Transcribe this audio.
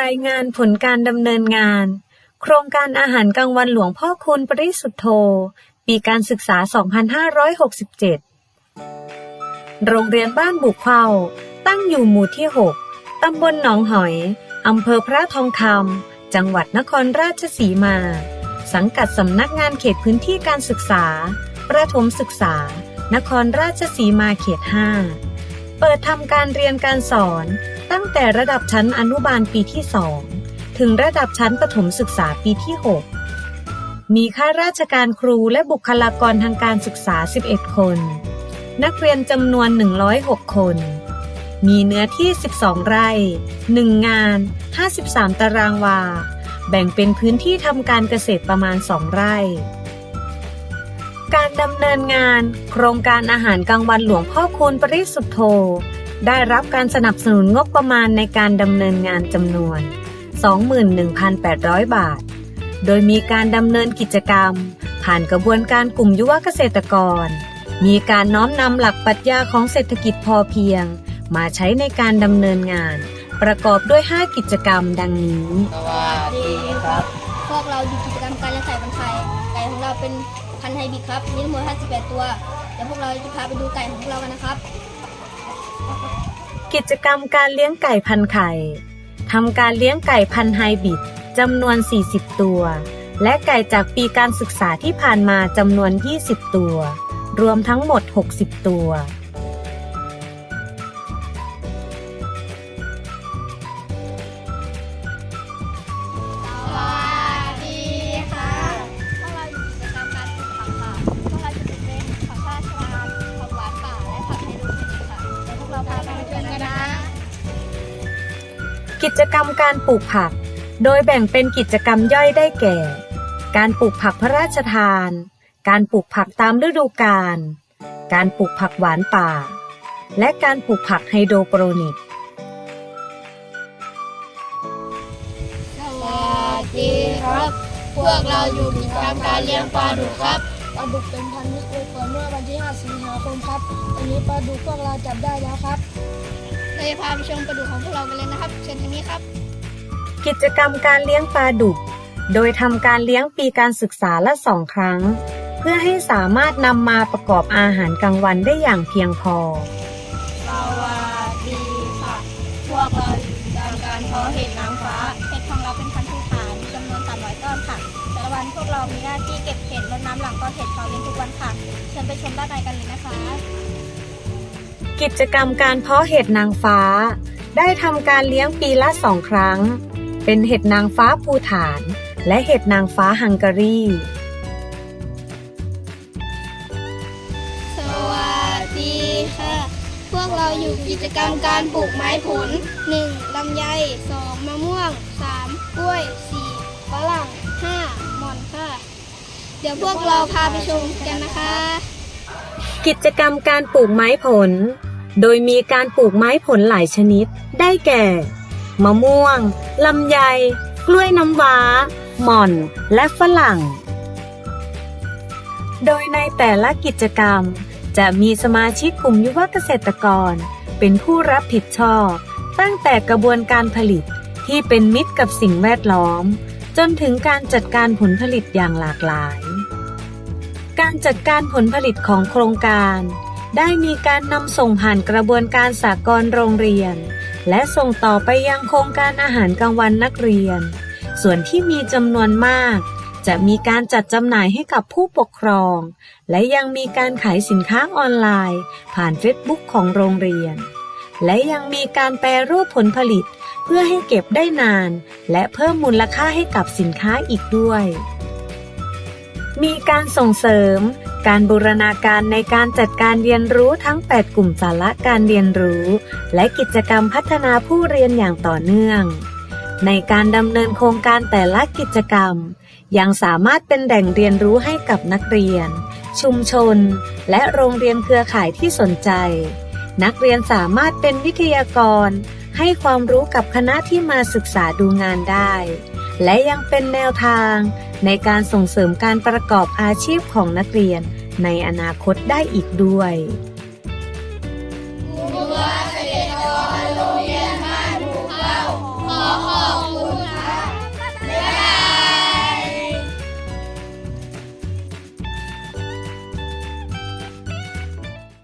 รายงานผลการดำเนินงาน โครงการอาหารกลางวันหลวงพ่อคูณปริสุทธโธ ปีการศึกษา 2567 โรงเรียนบ้านบุกเข้า ตั้งอยู่หมู่ที่ 6 ตำบลหนองหอย อำเภอพระทองคำ จังหวัดนครราชสีมา สังกัดสำนักงานเขตพื้นที่การศึกษา ประถมศึกษา นครราชสีมาเขต 5 เปิดทำการเรียนการสอน ตั้งแต่ระดับชั้นอนุบาลปีที่ 2 ถึงระดับชั้นประถมศึกษาปีที่ 6 มีข้าราชการครูและบุคลากรทางการศึกษา 11 คน นักเรียนจำนวน 106 คน มีเนื้อที่ 12 ไร่ 1 งาน 53 ตารางวา แบ่งเป็นพื้นที่ทำการเกษตรประมาณ 2 ไร่ การดำเนินงาน โครงการอาหารกลางวันหลวงพ่อคูณปริสุทธโธ ได้รับการสนับสนุนงบประมาณในการดำเนินงานจำนวน 21,800 บาท โดยมีการดำเนินกิจกรรม ผ่านกระบวนการกลุ่มยุวเกษตรกร มีการน้อมนำหลักปรัชญาของเศรษฐกิจพอเพียง มาใช้ในการดำเนินงาน ประกอบด้วย 5 กิจกรรมดังนี้สวัสดีครับ พวกเราอยู่กิจกรรมการเลี้ยงไก่พันธุ์ไทยไก่ของเราเป็น พันธุ์ไฮบริดครับมีทั้งหมด58 ตัว เดี๋ยวพวกเราจะพาไปดูไก่ของพวกเรากันนะครับ กิจกรรมการเลี้ยงไก่พันไข่ทำการเลี้ยงไก่พันไฮบริดจำนวน 40 ตัว และไก่จากปีการศึกษาที่ผ่านมาจำนวน 20 ตัว รวมทั้งหมด 60 ตัว กิจกรรมการปลูกผัก โดยแบ่งเป็นกิจกรรมย่อยได้แก่ การปลูกผักพระราชทาน การปลูกผักตามฤดูกาล การปลูกผักหวานป่า และการปลูกผักไฮโดรโปรนิกสวัสดีครับ พวกเราอยู่กิจกรรมการเลี้ยงปลาดุกครับปลาดุกเป็นพันธุ์ที่เกิดเมื่อวันที่ 5 สิงหาคมครับวันนี้ปลาดุกพวกเราจับได้แล้วครับ เราจะพาไปชมปลาดุกของพวกเรากันเลยนะครับ เชิญทางนี้ครับ กิจกรรมการเลี้ยงปลาดุก โดยทำการเลี้ยงปีการศึกษาละสองครั้ง เพื่อให้สามารถนำมาประกอบอาหารกลางวันได้อย่างเพียงพอ สวัสดีค่ะ พวกเราอยู่กิจกรรมการเพาะเห็ดนางฟ้าเห็ดของเราเป็นพันธุ์พื้นฐานมีจำนวน 300 ต้นค่ะ แต่ละวันพวกเรามีหน้าที่เก็บเห็ดรดน้ำหลังต้นเห็ดเขาเลี้ยงทุกวันค่ะ เชิญไปชมด้านในกันเลยนะคะ กิจกรรมการเพาะเห็ดนางฟ้า ได้ทำการเลี้ยงปีละสองครั้ง เป็นเห็ดนางฟ้าภูฐาน และเห็ดนางฟ้าฮังการี สวัสดีค่ะ พวกเราอยู่กิจกรรมการปลูกไม้ผล 1. ลำไย 2. มะม่วง 3. กล้วย 4. ฝรั่ง 5. หม่อนค่ะ เดี๋ยวพวกเราพาไปชมกันนะคะ กิจกรรมการปลูกไม้ผล โดยมีการปลูกไม้ผลหลายชนิด ได้แก่ มะม่วง ลำไย กล้วยน้ำว้า หม่อน และฝรั่ง โดยในแต่ละกิจกรรม จะมีสมาชิกกลุ่มยุวเกษตรกร เป็นผู้รับผิดชอบ ตั้งแต่กระบวนการผลิตที่เป็นมิตรกับสิ่งแวดล้อม จนถึงการจัดการผลผลิตอย่างหลากหลาย การจัดการผลผลิตของโครงการ ได้มีการนำส่งผ่านกระบวนการสากลโรงเรียน และส่งต่อไปยังโครงการอาหารกลางวันนักเรียน ส่วนที่มีจำนวนมาก จะมีการจัดจำหน่ายให้กับผู้ปกครอง และยังมีการขายสินค้าออนไลน์ ผ่านเฟซบุ๊กของโรงเรียน และยังมีการแปรรูปผลผลิต เพื่อให้เก็บได้นาน และเพิ่มมูลค่าให้กับสินค้าอีกด้วย มีการส่งเสริม การบูรณาการในการจัดการเรียนรู้ทั้ง 8 กลุ่มสาระการเรียนรู้ และกิจกรรมพัฒนาผู้เรียนอย่างต่อเนื่อง ในการดำเนินโครงการแต่ละกิจกรรม ยังสามารถเป็นแหล่งเรียนรู้ให้กับนักเรียน ชุมชน และโรงเรียนเครือข่ายที่สนใจ นักเรียนสามารถเป็นวิทยากร ให้ความรู้กับคณะที่มาศึกษาดูงานได้ และยังเป็นแนวทางในการส่งเสริมการประกอบอาชีพของนักเรียนในอนาคตได้อีกด้วย